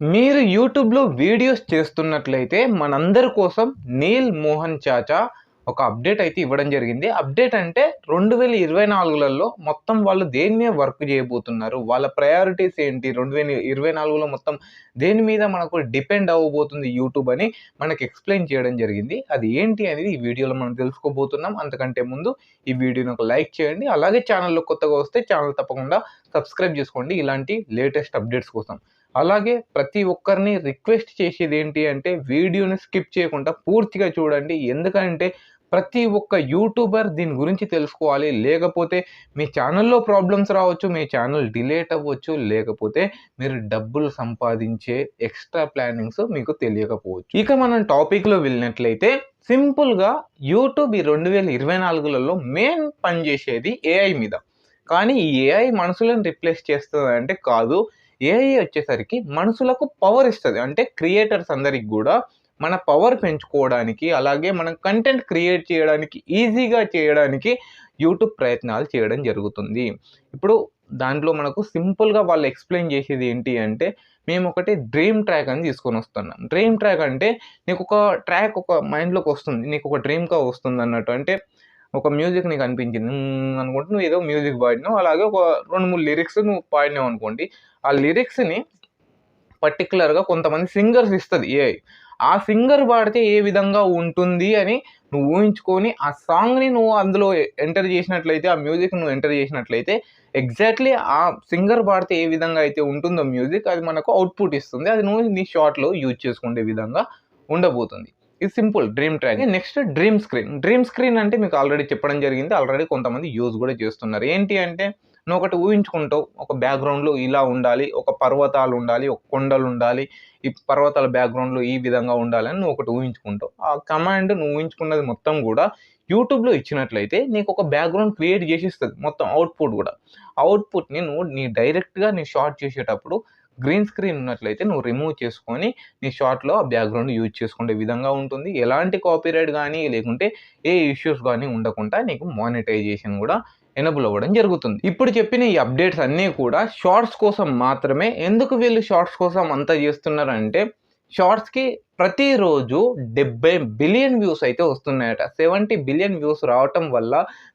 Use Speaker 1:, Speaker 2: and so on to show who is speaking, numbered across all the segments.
Speaker 1: మీరు యూట్యూబ్‌లో వీడియోస్ చేస్తున్నట్లయితే మనందరి కోసం నీల్ మోహన్ చాచా ఒక అప్డేట్ అయితే ఇవ్వడం జరిగింది. అప్డేట్ అంటే 2024లలో మొత్తం వాళ్ళు దేని మీద వర్క్ చేయబోతున్నారు? వాళ్ళ ప్రయారిటీస్ ఏంటి? 2024లో మొత్తం దేని మీద మనకు డిపెండ్ అవ్వబోతుంది యూట్యూబ్ అని మనకు ఎక్స్‌ప్లెయిన్ చేయడం జరిగింది. అది ఏంటి అనేది ఈ వీడియోలో మనం తెలుసుకోబోతున్నాం. అంతకంటే ముందు ఈ వీడియోని ఒక లైక్ చేయండి. అలాగే ఛానల్‌లో కొత్తగా వస్తే ఛానల్ తప్పకుండా సబ్స్క్రైబ్ చేసుకోండి ఇలాంటి లేటెస్ట్ అప్డేట్స్ కోసం. అలాగే ప్రతి ఒక్కరిని రిక్వెస్ట్ చేసేది ఏంటి అంటే వీడియోని స్కిప్ చేయకుండా పూర్తిగా చూడండి. ఎందుకంటే ప్రతి ఒక్క యూట్యూబర్ దీని గురించి తెలుసుకోవాలి. లేకపోతే మీ ఛానల్‌లో ప్రాబ్లమ్స్ రావచ్చు. మీ ఛానల్ డిలేట్ అవ్వచ్చు. లేకపోతే మీరు డబ్బులు సంపాదించే ఎక్స్‌ట్రా ప్లానింగ్స్ మీకు తెలియకపోవచ్చు. ఇక మనం టాపిక్‌లో వెళ్ళినట్లయితే సింపుల్‌గా యూట్యూబ్ ఈ 2024లలో మెయిన్ పని చేసేది ఏఐ మీద. కానీ ఈ ఏఐ మనుషులను రిప్లేస్ చేస్తుంది అంటే కాదు. ఏఐ వచ్చేసరికి మనుషులకు పవర్ ఇస్తుంది అంటే క్రియేటర్స్ అందరికి కూడా మన పవర్ పెంచుకోవడానికి, అలాగే మనం కంటెంట్ క్రియేట్ చేయడానికి, ఈజీగా చేయడానికి యూట్యూబ్ ప్రయత్నాలు చేయడం జరుగుతుంది. ఇప్పుడు దాంట్లో మనకు సింపుల్‌గా వాళ్ళు ఎక్స్‌ప్లెయిన్ చేసేది ఏంటి అంటే మేము ఒకటి డ్రీమ్ ట్రాక్ అని తీసుకొని వస్తున్నాం డ్రీమ్ ట్రాక్ అంటే నీకు ఒక ట్రాక్ ఒక మైండ్‌లోకి వస్తుంది. నీకు ఒక డ్రీమ్‌గా వస్తుంది అన్నట్టు అంటే ఒక మ్యూజిక్ నీకు అనిపించింది. అనుకుంటే నువ్వు ఏదో మ్యూజిక్ పాడినావు. అలాగే ఒక 2, 3 లిరిక్స్ నువ్వు పాడినావు అనుకోండి. ఆ లిరిక్స్‌ని పర్టికులర్గా కొంతమంది సింగర్స్ ఇస్తుంది ఏఐ. ఆ సింగర్ పాడితే ఏ విధంగా ఉంటుంది అని నువ్వు ఊహించుకొని ఆ సాంగ్‌ని నువ్వు అందులో ఎంటర్ చేసినట్లయితే, ఆ మ్యూజిక్ నువ్వు ఎంటర్ చేసినట్లయితే ఎగ్జాక్ట్‌లీ ఆ సింగర్ పాడితే ఏ విధంగా అయితే ఉంటుందో మ్యూజిక్ అది మనకు అవుట్‌పుట్ ఇస్తుంది. అది నువ్వు నీ షార్ట్‌లో యూజ్ చేసుకునే విధంగా ఉండబోతుంది. ఇది simple dream track. Next dream screen. Dream screen అంటే మీకు ఆల్రెడీ చెప్పడం జరిగింది. ఆల్రెడీ కొంతమంది యూజ్ కూడా చేస్తున్నారు. ఏంటి అంటే నువ్వు ఒకటి ఊహించుకుంటావు. ఒక బ్యాక్‌గ్రౌండ్‌లో ఇలా ఉండాలి. ఒక పర్వతాలు ఉండాలి. ఒక కొండలు ఉండాలి. ఈ పర్వతాల బ్యాక్‌గ్రౌండ్‌లో ఈ విధంగా ఉండాలని నువ్వు ఒకటి ఊహించుకుంటావు. ఆ కమాండ్ నువ్వు ఊహించుకున్నది మొత్తం గూడా యూట్యూబ్‌లో ఇచ్చినట్లయితే నీకు ఒక బ్యాక్‌గ్రౌండ్ క్రియేట్ చేసిస్తది. మొత్తం అవుట్‌పుట్ గూడా. అవుట్‌పుట్‌ని నువ్వు నీ డైరెక్ట్‌గా నీ షార్ట్ చేసేటప్పుడు గ్రీన్ స్క్రీన్ ఉన్నట్లయితే నువ్వు రిమూవ్ చేసుకొని నీ షార్ట్‌లో ఆ బ్యాక్‌గ్రౌండ్ యూజ్ చేసుకునే విధంగా ఉంటుంది. ఎలాంటి కాపీరైట్ కానీ లేకుంటే ఏ ఇష్యూస్ కానీ ఉండకుండా నీకు మానిటైజేషన్ కూడా ఎనబుల్ అవ్వడం జరుగుతుంది. ఇప్పుడు చెప్పిన ఈ అప్డేట్స్ అన్నీ కూడా షార్ట్స్ కోసం మాత్రమే. ఎందుకు వీళ్ళు షార్ట్స్ కోసం అంత చేస్తున్నారంటే షార్ట్స్‌కి ప్రతిరోజు 70 బిలియన్ వ్యూస్ అయితే వస్తున్నాయట. 70 బిలియన్ వ్యూస్ రావటం వల్ల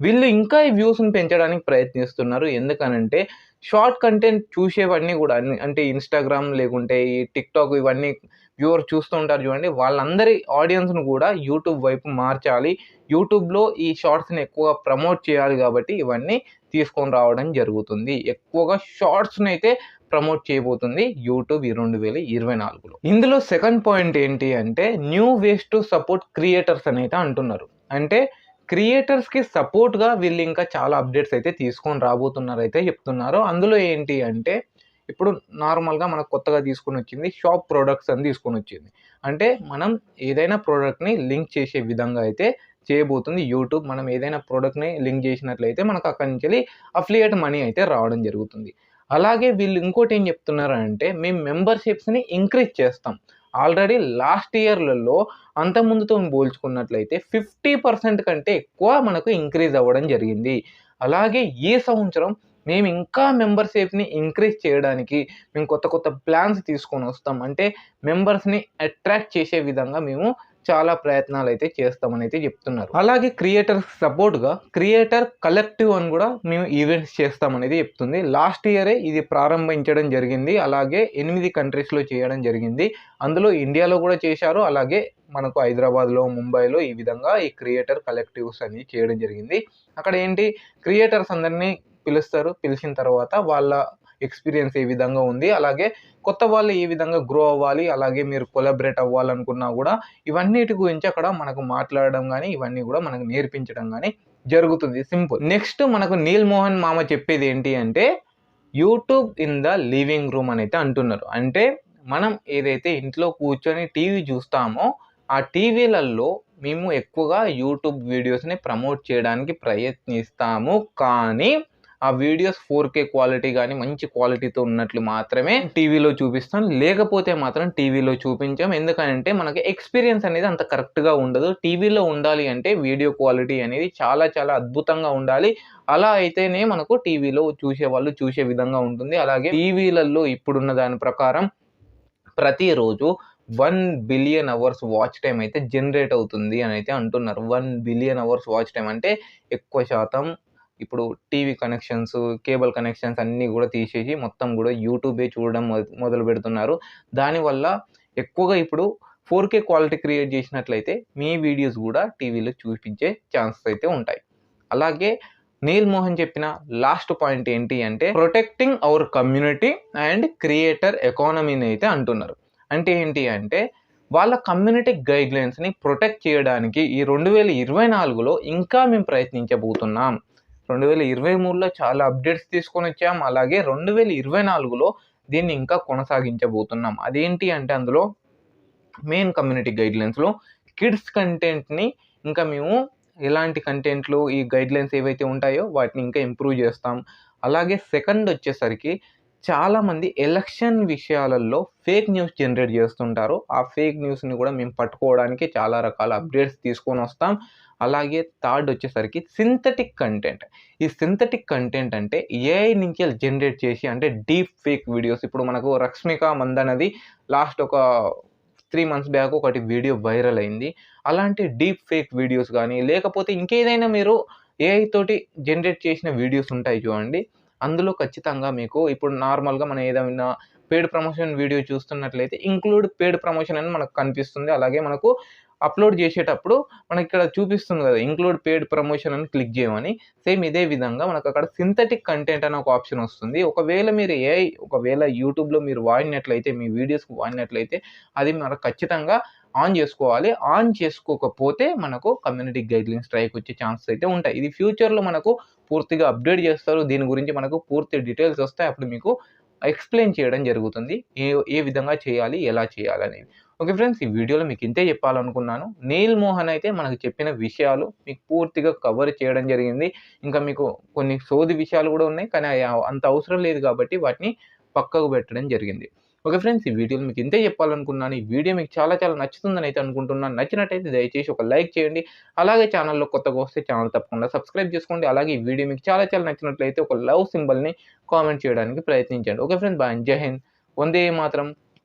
Speaker 1: వీళ్ళు ఇంకా ఈ వ్యూస్‌ని పెంచడానికి ప్రయత్నిస్తున్నారు. ఎందుకనంటే షార్ట్ కంటెంట్ చూసేవన్నీ కూడా అన్ని అంటే ఇన్‌స్టాగ్రామ్ లేకుంటే ఈ టిక్‌టాక్ ఇవన్నీ వ్యూవర్ చూస్తూ ఉంటారు చూడండి. వాళ్ళందరి ఆడియన్స్ను కూడా యూట్యూబ్ వైపు మార్చాలి. యూట్యూబ్‌లో ఈ షార్ట్స్‌ని ఎక్కువగా ప్రమోట్ చేయాలి కాబట్టి ఇవన్నీ తీసుకొని రావడం జరుగుతుంది. ఎక్కువగా షార్ట్స్ని అయితే ప్రమోట్ చేయబోతుంది యూట్యూబ్ ఈ 2024లో. ఇందులో సెకండ్ పాయింట్ ఏంటి అంటే new ways to support creators అని అయితే అంటున్నారు. అంటే క్రియేటర్స్‌కి సపోర్ట్‌గా వీళ్ళు ఇంకా చాలా అప్డేట్స్ అయితే తీసుకొని రాబోతున్నారైతే చెప్తున్నారు. అందులో ఏంటి అంటే ఇప్పుడు నార్మల్‌గా మనకు కొత్తగా తీసుకొనొచ్చింది షాప్ ప్రొడక్ట్స్ అని తీసుకొనొచ్చింది. అంటే మనం ఏదైనా ప్రోడక్ట్ని లింక్ చేసే విధంగా అయితే చేయబోతుంది యూట్యూబ్. మనం ఏదైనా ప్రోడక్ట్ని లింక్ చేసినట్లయితే మనకు అక్కడి నుంచెల్లి అఫిలియేట్ మనీ అయితే రావడం జరుగుతుంది. అలాగే వీళ్ళు ఇంకోటి ఏం చెప్తున్నారు అంటే మేము మెంబర్‌షిప్స్‌ని ఇంక్రీజ్ చేస్తాం. ఆల్రెడీ లాస్ట్ ఇయర్‌లలో అంతకుముందుతో పోల్చుకున్నట్లయితే 50% కంటే ఎక్కువ మనకు ఇంక్రీజ్ అవ్వడం జరిగింది. అలాగే ఈ సంవత్సరం మేము ఇంకా మెంబర్‌షిప్‌ని ఇంక్రీజ్ చేయడానికి మేము కొత్త కొత్త ప్లాన్స్ తీసుకొని వస్తాం అంటే మెంబర్స్‌ని అట్రాక్ట్ చేసే విధంగా మేము చాలా ప్రయత్నాలు అయితే చేస్తామని అయితే చెప్తున్నారు. అలాగే క్రియేటర్ సపోర్ట్‌గా క్రియేటర్ కలెక్టివ్ అని కూడా మేము ఈవెంట్స్ చేస్తామనేది చెప్తుంది. లాస్ట్ ఇయరే ఇది ప్రారంభించడం జరిగింది. అలాగే ఎనిమిది కంట్రీస్‌లో చేయడం జరిగింది. అందులో ఇండియాలో కూడా చేశారు. అలాగే మనకు హైదరాబాద్‌లో, ముంబైలో ఈ విధంగా ఈ క్రియేటర్ కలెక్టివ్స్ అని చేయడం జరిగింది. అక్కడ ఏంటి క్రియేటర్స్ అందరినీ పిలుస్తారు. పిలిచిన తర్వాత వాళ్ళ ఎక్స్‌పీరియన్స్ ఏ విధంగా ఉంది. అలాగే కొత్త వాళ్ళు ఏ విధంగా గ్రో అవ్వాలి. అలాగే మీరు కొలాబరేట్ అవ్వాలనుకున్నా కూడా ఇవన్నిటి గురించి అక్కడ మనకు మాట్లాడడం కానీ ఇవన్నీ కూడా మనకు నేర్పించడం కానీ జరుగుతుంది. సింపుల్. నెక్స్ట్ మనకు నీల్ మోహన్ మామ చెప్పేది ఏంటి అంటే YouTube in the living room అనైతే అంటున్నారు. అంటే మనం ఏదైతే ఇంట్లో కూర్చొని టీవీ చూస్తామో ఆ టీవీలలో మేము ఎక్కువగా యూట్యూబ్ వీడియోస్‌ని ప్రమోట్ చేయడానికి ప్రయత్నిస్తాము. కానీ ఆ వీడియోస్ ఫోర్ కే క్వాలిటీ కానీ మంచి క్వాలిటీతో ఉన్నట్లు మాత్రమే టీవీలో చూపిస్తాం. లేకపోతే మాత్రం టీవీలో చూపించాం ఎందుకంటే మనకి ఎక్స్‌పీరియన్స్ అనేది అంత కరెక్ట్‌గా ఉండదు. టీవీలో ఉండాలి అంటే వీడియో క్వాలిటీ అనేది చాలా చాలా అద్భుతంగా ఉండాలి. అలా అయితేనే మనకు టీవీలో చూసే వాళ్ళు చూసే విధంగా ఉంటుంది. అలాగే టీవీలలో ఇప్పుడున్న దాని ప్రకారం ప్రతిరోజు one billion hours watch time అయితే జనరేట్ అవుతుంది అని అయితే అంటున్నారు one billion hours watch time అంటే ఎక్కువ శాతం ఇప్పుడు టీవీ కనెక్షన్స్ కేబుల్ కనెక్షన్స్ అన్నీ కూడా తీసేసి మొత్తం కూడా యూట్యూబే చూడడం మొద- మొదలు పెడుతున్నారు. దానివల్ల ఎక్కువగా ఇప్పుడు ఫోర్ కే క్వాలిటీ క్రియేట్ చేసినట్లయితే మీ వీడియోస్ కూడా టీవీలో చూపించే ఛాన్సెస్ అయితే ఉంటాయి. అలాగే నీల్ మోహన్ చెప్పిన లాస్ట్ పాయింట్ ఏంటి అంటే protecting our community and creator ఎకానమీని అయితే అంటున్నారు. అంటే ఏంటి అంటే వాళ్ళ కమ్యూనిటీ గైడ్లైన్స్ని ప్రొటెక్ట్ చేయడానికి ఈ రెండు వేల ఇరవై నాలుగులో ఇంకా మేము ప్రయత్నించబోతున్నాం. రెండు వేల ఇరవై మూడులో చాలా అప్డేట్స్ తీసుకొని వచ్చాం. అలాగే రెండు వేల ఇరవై నాలుగులో దీన్ని ఇంకా కొనసాగించబోతున్నాం. అదేంటి అంటే అందులో మెయిన్ కమ్యూనిటీ గైడ్లైన్స్లో కిడ్స్ కంటెంట్ని ఇంకా మేము ఎలాంటి కంటెంట్లు ఈ గైడ్లైన్స్ ఏవైతే ఉంటాయో వాటిని ఇంకా ఇంప్రూవ్ చేస్తాం. అలాగే సెకండ్ వచ్చేసరికి చాలామంది ఎలక్షన్ విషయాలలో ఫేక్ న్యూస్ జనరేట్ చేస్తుంటారు. ఆ ఫేక్ న్యూస్ని కూడా మేము పట్టుకోవడానికి చాలా రకాల అప్డేట్స్ తీసుకొని వస్తాం. అలాగే థర్డ్ వచ్చేసరికి సింథటిక్ కంటెంట్. ఈ సింథటిక్ కంటెంట్ అంటే ఏఐ నుంచి జనరేట్ చేసి అంటే డీప్ ఫేక్ వీడియోస్. ఇప్పుడు మనకు రక్ష్మిక మందనది లాస్ట్ ఒక త్రీ మంత్స్ బ్యాక్ ఒకటి వీడియో వైరల్ అయింది. అలాంటి డీప్ ఫేక్ వీడియోస్ కానీ లేకపోతే ఇంకేదైనా మీరు ఏఐ తోటి జనరేట్ చేసిన వీడియోస్ ఉంటాయి చూడండి. అందులో ఖచ్చితంగా మీకు ఇప్పుడు నార్మల్గా మనం ఏదైనా పేడ్ ప్రమోషన్ వీడియో చూస్తున్నట్లయితే ఇంక్లూడ్ పేడ్ ప్రమోషన్ అని మనకు కనిపిస్తుంది. అలాగే మనకు అప్లోడ్ చేసేటప్పుడు మనకి ఇక్కడ చూపిస్తుంది కదా ఇంక్లూడ్ పేడ్ ప్రమోషన్ అని క్లిక్ చేయమని. సేమ్ ఇదే విధంగా మనకు అక్కడ సింథటిక్ కంటెంట్ అనే ఒక ఆప్షన్ వస్తుంది. ఒకవేళ మీరు ఏఐ ఒకవేళ యూట్యూబ్లో మీరు వాడినట్లయితే మీ వీడియోస్కి వాడినట్లయితే అది మనకు ఖచ్చితంగా ఆన్ చేసుకోవాలి. ఆన్ చేసుకోకపోతే మనకు కమ్యూనిటీ గైడ్లైన్ స్ట్రైక్ వచ్చే ఛాన్సెస్ అయితే ఉంటాయి. ఇది ఫ్యూచర్లో మనకు పూర్తిగా అప్డేట్ చేస్తారు. దీని గురించి మనకు పూర్తి డీటెయిల్స్ వస్తాయి. అప్పుడు మీకు ఎక్స్ప్లెయిన్ చేయడం జరుగుతుంది. ఏ ఏ విధంగా చేయాలి ఎలా చేయాలి అనేది ఓకే ఫ్రెండ్స్ ఈ వీడియోలో మీకు ఇంతే చెప్పాలనుకున్నాను. నీల్ మోహన్ అయితే మనకు చెప్పిన విషయాలు మీకు పూర్తిగా కవర్ చేయడం జరిగింది. ఇంకా మీకు కొన్ని సోది విషయాలు కూడా ఉన్నాయి కానీ అంత అవసరం లేదు కాబట్టి వాటిని పక్కకు పెట్టడం జరిగింది. ఓకే ఫ్రెండ్స్ ఈ వీడియోలో మీకు ఇంతే చెప్పాలనుకున్నాను. ఈ వీడియో మీకు చాలా చాలా నచ్చుతుందని అయితే అనుకుంటున్నాను. నచ్చినట్టయితే దయచేసి ఒక లైక్ చేయండి. అలాగే ఛానల్లో కొత్తగా వస్తే ఛానల్ తప్పకుండా సబ్స్క్రైబ్ చేసుకోండి. అలాగే ఈ వీడియో మీకు చాలా చాలా నచ్చినట్లయితే ఒక లవ్ సింబల్ని కామెంట్ చేయడానికి ప్రయత్నించండి. Okay friends bye. Jai Hind. Vande మాత్రం.